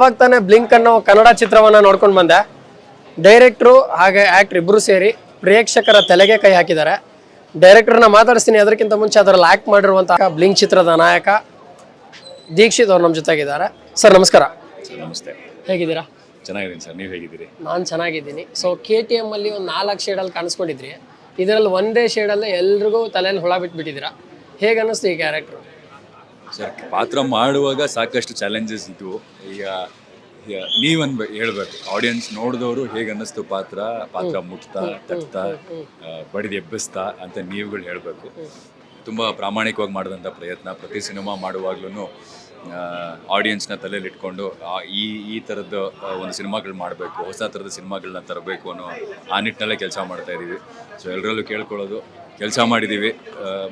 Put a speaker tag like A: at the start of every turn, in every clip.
A: ಇವಾಗ ತಾನೇ ಬ್ಲಿಂಕ್ ಅನ್ನೋ ಕನ್ನಡ ಚಿತ್ರವನ್ನ ನೋಡ್ಕೊಂಡು ಬಂದೆ. ಡೈರೆಕ್ಟ್ರು ಹಾಗೆ ಆಕ್ಟರ್ ಇಬ್ಬರು ಸೇರಿ ಪ್ರೇಕ್ಷಕರ ತಲೆಗೆ ಕೈ ಹಾಕಿದ್ದಾರೆ. ಡೈರೆಕ್ಟರ್ನ ಮಾತಾಡಿಸ್ತೀನಿ ಅದಕ್ಕಿಂತ ಮುಂಚೆ ಅದರಲ್ಲಿ ಆ್ಯಕ್ಟ್ ಮಾಡಿರುವಂತಹ ಬ್ಲಿಂಕ್ ಚಿತ್ರದ ನಾಯಕ ದೀಕ್ಷಿತ್ ಅವ್ರು ನಮ್ಮ ಜೊತೆಗಿದ್ದಾರೆ. ಸರ್ ನಮಸ್ಕಾರ.
B: ಸರ್ ನಮಸ್ತೆ.
A: ಹೇಗಿದ್ದೀರಾ?
B: ಚೆನ್ನಾಗಿದ್ದೀನಿ ಸರ್ ನೀವು ಹೇಗಿದ್ದೀರಿ?
A: ನಾನು ಚೆನ್ನಾಗಿದ್ದೀನಿ. ಸೊ ಕೆ ಟಿ ಎಮ್ಮಲ್ಲಿ ಒಂದು ನಾಲ್ಕು ಶೇಡಲ್ಲಿ ಕಾಣಿಸ್ಕೊಂಡಿದ್ರಿ. ಇದರಲ್ಲಿ ಒಂದೇ ಶೇಡಲ್ಲೇ ಎಲ್ರಿಗೂ ತಲೆಯಲ್ಲಿ ಹುಳ ಬಿಟ್ಬಿಟ್ಟಿದ್ದೀರಾ? ಹೇಗೆ ಅನ್ನಿಸ್ತು ಈ ಕ್ಯಾರೆಕ್ಟ್ರು
B: ಸರ್ ಪಾತ್ರ ಮಾಡುವಾಗ ಸಾಕಷ್ಟು ಚಾಲೆಂಜಸ್ ಇದ್ವು. ಈಗ ನೀವನ್ ಹೇಳ್ಬೇಕು. ಆಡಿಯನ್ಸ್ ನೋಡಿದವರು ಹೇಗೆ ಅನ್ನಿಸ್ತು ಪಾತ್ರ? ಪಾತ್ರ ಮುಟ್ತಾ ತಟ್ತಾ ಬಡಿದು ಎಬ್ಬಿಸ್ತಾ ಅಂತ ನೀವುಗಳು ಹೇಳಬೇಕು. ತುಂಬ ಪ್ರಾಮಾಣಿಕವಾಗಿ ಮಾಡಿದಂಥ ಪ್ರಯತ್ನ. ಪ್ರತಿ ಸಿನಿಮಾ ಮಾಡುವಾಗ್ಲೂ ಆಡಿಯನ್ಸ್ನ ತಲೆಯಲ್ಲಿ ಇಟ್ಕೊಂಡು ಆ, ಈ ಈ ಥರದ ಒಂದು ಸಿನಿಮಾಗಳು ಮಾಡಬೇಕು ಹೊಸ ಥರದ ಸಿನಿಮಾಗಳನ್ನ ತರಬೇಕು ಅನ್ನೋ ಆ ನಿಟ್ಟಿನಲ್ಲೇ ಕೆಲಸ ಮಾಡ್ತಾ ಇದ್ದೀವಿ ಸೊ ಎಲ್ಲರಲ್ಲೂ ಕೇಳ್ಕೊಳ್ಳೋದು. ಕೆಲಸ ಮಾಡಿದ್ದೀವಿ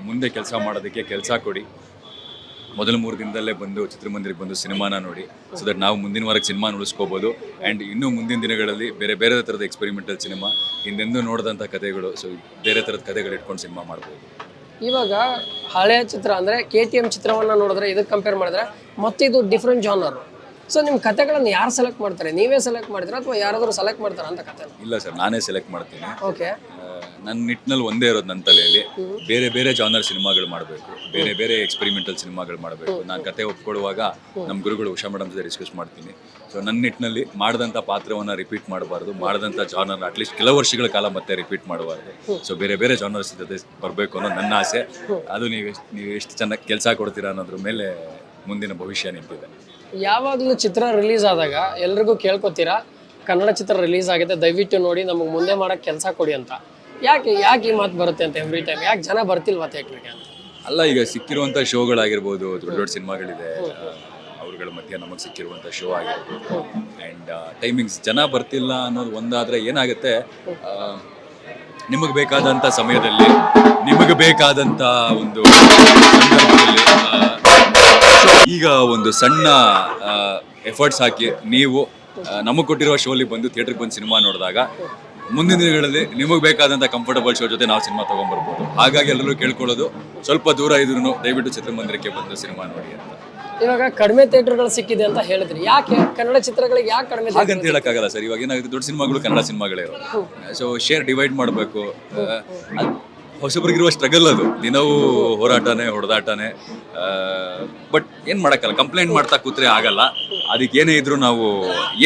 B: ಮುಂದೆ ಕೆಲಸ ಮಾಡೋದಕ್ಕೆ ಕೆಲಸ ಕೊಡಿ. ಮೊದಲ ಮೂರು ದಿನದಲ್ಲೇ ಬಂದು ಚಿತ್ರಮಂದಿರಕ್ಕೆ ಬಂದು ಸಿನಿಮಾನ ನೋಡಿ ಸೊ ದಟ್ ನಾವು ಮುಂದಿನ ವಾರಕ್ಕೆ ಸಿನಿಮಾ ಉಳಿಸ್ಕೋಬೋದು ಆ್ಯಂಡ್ ಇನ್ನೂ ಮುಂದಿನ ದಿನಗಳಲ್ಲಿ ಬೇರೆ ಬೇರೆ ಥರದ ಎಕ್ಸ್ಪೆರಿಮೆಂಟಲ್ ಸಿನಿಮಾ ಹಿಂದೆಂದೂ ನೋಡಿದಂಥ ಕಥೆಗಳು ಸೊ ಬೇರೆ ಥರದ ಕಥೆಗಳು ಇಟ್ಕೊಂಡು ಸಿನಿಮಾ ಮಾಡ್ಬೋದು.
A: ಇವಾಗ ಹಳೆಯ ಚಿತ್ರ ಅಂದರೆ ಕೆ ಟಿ ಎಂ ಚಿತ್ರವನ್ನು ನೋಡಿದ್ರೆ ಇದಕ್ಕೆ ಕಂಪೇರ್ ಮಾಡಿದ್ರೆ ಮತ್ತೆ ಇದು ಡಿಫ್ರೆಂಟ್ ಜಾನರು ಸೊ ನಿಮ್ಮ ಕಥೆಗಳನ್ನು ಯಾರು ಸೆಲೆಕ್ಟ್ ಮಾಡ್ತಾರೆ? ನೀವೇ ಸೆಲೆಕ್ಟ್ ಮಾಡ್ತೀರಾ ಅಥವಾ ಯಾರಾದರೂ ಸೆಲೆಕ್ಟ್ ಮಾಡ್ತಾರಾ ಅಂತ ಕತೆ
B: ಇಲ್ಲ ಸರ್ ನಾನೇ ಸೆಲೆಕ್ಟ್ ಮಾಡ್ತೀನಿ.
A: ಓಕೆ
B: ನನ್ನ ನಿಟ್ಟಿನಲ್ಲಿ ಒಂದೇ ಇರೋದು ನನ್ನ ತಲೆಯಲ್ಲಿ. ಬೇರೆ ಬೇರೆ ಜಾನರ್ ಸಿನಿಮಾಗಳು ಮಾಡಬೇಕು. ಬೇರೆ ಬೇರೆ ಎಕ್ಸ್ಪೆರಿಮೆಂಟಲ್ ಸಿನಿಮಾಗಳು ಮಾಡಬೇಕು. ನಾನು ಕತೆ ಒಪ್ಕೊಳ್ಳುವಾಗ ನಮ್ಮ ಗುರುಗಳು ಉಷಾ ಮೇಡಮ್ ಜೊತೆ ಡಿಸ್ಕಸ್ ಮಾಡ್ತೀನಿ. ಸೊ ನನ್ನ ನಿಟ್ಟಿನಲ್ಲಿ ಮಾಡಿದಂಥ ಪಾತ್ರವನ್ನು ರಿಪೀಟ್ ಮಾಡಬಾರ್ದು. ಮಾಡಿದಂಥ ಜಾನರ್ ಅಟ್ಲೀಸ್ಟ್ ಕೆಲವು ವರ್ಷಗಳ ಕಾಲ ಮತ್ತೆ ರಿಪೀಟ್ ಮಾಡಬಾರ್ದು. ಸೊ ಬೇರೆ ಬೇರೆ ಜಾನರ್ಸ್ ಜೊತೆ ಬರಬೇಕು ಅನ್ನೋ ನನ್ನ ಆಸೆ. ಅದು ನೀವು ನೀವು ಎಷ್ಟು ಚೆನ್ನಾಗಿ ಕೆಲಸ ಕೊಡ್ತೀರಾ ಅನ್ನೋದ್ರ ಮೇಲೆ ಮುಂದಿನ ಭವಿಷ್ಯ ನಿಂತಿದೆ.
A: ಯಾವಾಗಲೂ ಚಿತ್ರ ರಿಲೀಸ್ ಆದಾಗ ಎಲ್ರಿಗೂ ಕೇಳ್ಕೊತೀರಾ, ಕನ್ನಡ ಚಿತ್ರ ರಿಲೀಸ್ ಆಗಿದೆ ದಯವಿಟ್ಟು ನೋಡಿ, ನಮಗೆ ಮುಂದೆ ಮಾಡೋಕ್ಕೆ ಕೆಲಸ ಕೊಡಿ ಅಂತ. ಯಾಕೆ ಯಾಕೆ ಈ ಮಾತು ಬರುತ್ತೆ ಅಂತ ಎವ್ರಿ ಟೈಮ್ ಯಾಕೆ ಜನ ಬರ್ತಿಲ್ವಾ ಥಿಯೇಟ್ರಿಗೆ ಅಂತ
B: ಅಲ್ಲ, ಈಗ ಸಿಕ್ಕಿರುವಂಥ ಶೋಗಳಾಗಿರ್ಬೋದು, ದೊಡ್ಡ ದೊಡ್ಡ ಸಿನಿಮಾಗಳಿದೆ ಅವ್ರಗಳ ಮಧ್ಯೆ ನಮಗೆ ಸಿಕ್ಕಿರುವಂಥ ಶೋ ಆಗಿರ್ಬೋದು. ಆ್ಯಂಡ್ ಟೈಮಿಂಗ್ಸ್ ಜನ ಬರ್ತಿಲ್ಲ ಅನ್ನೋದು ಒಂದಾದರೆ ಏನಾಗುತ್ತೆ ನಿಮಗೆ ಬೇಕಾದಂಥ ಸಮಯದಲ್ಲಿ, ನಿಮಗೆ ಬೇಕಾದಂಥ ಒಂದು ಸಂದರ್ಭದಲ್ಲಿ ಈಗ ಒಂದು ಸಣ್ಣ ಎಫರ್ಟ್ಸ್ ಹಾಕಿ ನೀವು ನಮಗೆ ಕೊಟ್ಟಿರುವ ಶೋಲಿ ಬಂದು ಥಿಯೇಟ್ರಿಗೆ ಬಂದು ಸಿನಿಮಾ ನೋಡಿದಾಗ ಮುಂದಿನ ದಿನಗಳಲ್ಲಿ ನಿಮಗೆ ಬೇಕಾದಂಥ ಕಂಫರ್ಟಬಲ್ ಶೋ ಜೊತೆ ನಾವು ಸಿನಿಮಾ ತೊಗೊಂಡ್ಬರ್ಬೋದು. ಹಾಗಾಗಿ ಎಲ್ಲರೂ ಕೇಳ್ಕೊಳ್ಳೋದು ಸ್ವಲ್ಪ ದೂರ ಇದ್ರೂ ದಯವಿಟ್ಟು ಚಿತ್ರಮಂದಿರಕ್ಕೆ ಬಂದು ಸಿನಿಮಾ ನೋಡಿ ಅಂತ.
A: ಇವಾಗ ಕಡಿಮೆ ಥಿಯೇಟರ್ಗಳು ಸಿಕ್ಕಿದೆ ಅಂತ ಹೇಳಿದ್ರಿ. ಯಾಕೆ ಕನ್ನಡ ಚಿತ್ರಗಳಿಗೆ ಯಾಕೆ ಕಡಿಮೆ
B: ಹಾಗಂತ ಹೇಳೋಕ್ಕಾಗಲ್ಲ ಸರ್. ಇವಾಗ ಏನಾಗುತ್ತೆ ದೊಡ್ಡ ಸಿನಿಮಾಗಳು ಕನ್ನಡ ಸಿನಿಮಾಗಳೇ ಸೊ ಶೇರ್ ಡಿವೈಡ್ ಮಾಡಬೇಕು. ಹೊಸಬ್ರಿಗಿರುವ ಸ್ಟ್ರಗಲ್ ಅದು. ದಿನವೂ ಹೋರಾಟನೇ ಹೊಡೆದಾಟನೇ. ಬಟ್ ಏನು ಮಾಡೋಕ್ಕಲ್ಲ? ಕಂಪ್ಲೇಂಟ್ ಮಾಡ್ತಾ ಕೂತ್ರೆ ಆಗಲ್ಲ. ಅದಕ್ಕೆ ಏನೇ ಇದ್ರೂ ನಾವು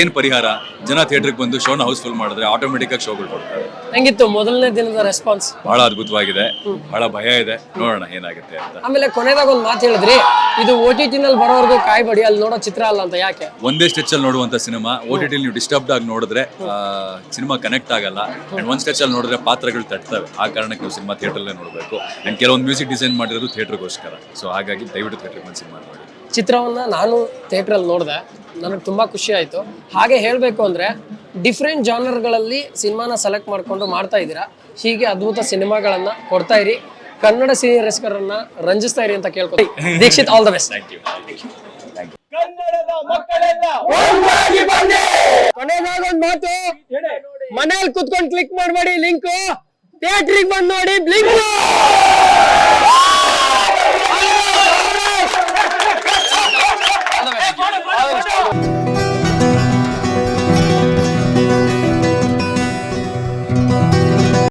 B: ಏನು ಪರಿಹಾರ? ಜನ ಥಿಯೇಟ್ರಿಗೆ ಬಂದು ಶೋನ ಹೌಸ್ಫುಲ್ ಮಾಡಿದ್ರೆ ಆಟೋಮೆಟಿಕ್ಕಾಗಿ ಶೋಗಳು ಕೊಡ್ತಾರೆ.
A: ಹೆಂಗಿತ್ತು? ಮೊದಲನೇ ದಿನದ ರೆಸ್ಪಾನ್ಸ್
B: ಬಹಳ ಅದ್ಭುತವಾಗಿದೆ. ಬಹಳ ಭಯ ಇದೆ. ನೋಡೋಣ ಏನಾಗುತ್ತೆ ಅಂತ.
A: ಆಮೇಲೆ ಕೊನೆದಾಗ ಒಂದು ಮಾತು ಹೇಳಿದ್ರಿ ಇದು ಓ ಟಿ ಟಿನಲ್ಲಿ ಬರೋವರೆಗೂ ಕಾಯ್ಬೇಡಿ ಅಲ್ಲಿ ನೋಡೋ ಚಿತ್ರ ಅಲ್ಲ ಅಂತ ಯಾಕೆ?
B: ಒಂದೇ ಸ್ಟೆಚ್ ಅಲ್ಲಿ ನೋಡುವಂತ ಸಿನಿಮಾ. ಓ ಟಿ ಟಿಲಿ ನೀವು ಡಿಸ್ಟರ್ಬ್ಡ್ ಆಗಿ ನೋಡಿದ್ರೆ ಸಿನಿಮಾ ಕನೆಕ್ಟ್ ಆಗಲ್ಲ. ಅಂಡ್ ಒಂದ್ ಸ್ಟೆಚ್ ಅಲ್ಲಿ ನೋಡಿದ್ರೆ ಪಾತ್ರಗಳು ತಟ್ತವೆ. ಆ ಕಾರಣಕ್ಕೆ ನೀವು ಸಿನಿಮಾ ಥಿಯೇಟರ್ಲೇ ನೋಡಬೇಕು. ಅಂಡ್ ಕೆಲವೊಂದು ಮ್ಯೂಸಿಕ್ ಡಿಸೈನ್ ಮಾಡಿರೋದು ಥಿಯೇಟರ್ಗೋಸ್ಕರ. ಸೊ ಹಾಗಾಗಿ ದಯವಿಟ್ಟು ಥಿಯೇಟರ್ ಬಂದು ಸಿನಿಮಾ ನೋಡಿ.
A: ಚಿತ್ರವನ್ನ ನಾನು ಥಿಯೇಟ್ರಲ್ಲಿ ನೋಡಿದೆ. ನನಗೆ ತುಂಬ ಖುಷಿ ಆಯ್ತು. ಹಾಗೆ ಹೇಳಬೇಕು ಅಂದರೆ ಡಿಫ್ರೆಂಟ್ ಜಾನರ್ಗಳಲ್ಲಿ ಸಿನಿಮಾನ ಸೆಲೆಕ್ಟ್ ಮಾಡಿಕೊಂಡು ಮಾಡ್ತಾ ಇದ್ದೀರಾ? ಹೀಗೆ ಅದ್ಭುತ ಸಿನಿಮಾಗಳನ್ನು ಕೊಡ್ತಾ ಇರಿ. ಕನ್ನಡ ಸಿನಿರಸ್ಕರನ್ನ ರಂಜಿಸ್ತಾ ಇರಿ ಅಂತ ಕೇಳ್ಕೊತೀವಿ Dikshit all the best
B: thank you thank you
C: ಕನ್ನಡದ ಮಕ್ಕಳೆಲ್ಲ
A: ಮಾತು. ಮನೇಲಿ ಕುತ್ಕೊಂಡು ಕ್ಲಿಕ್ ಮಾಡಬೇಡಿ ಲಿಂಕ್ ಥಿಯೇಟ್ರಿಗೆ ಬಂದು ನೋಡಿ ಬ್ಲಿಂಕ್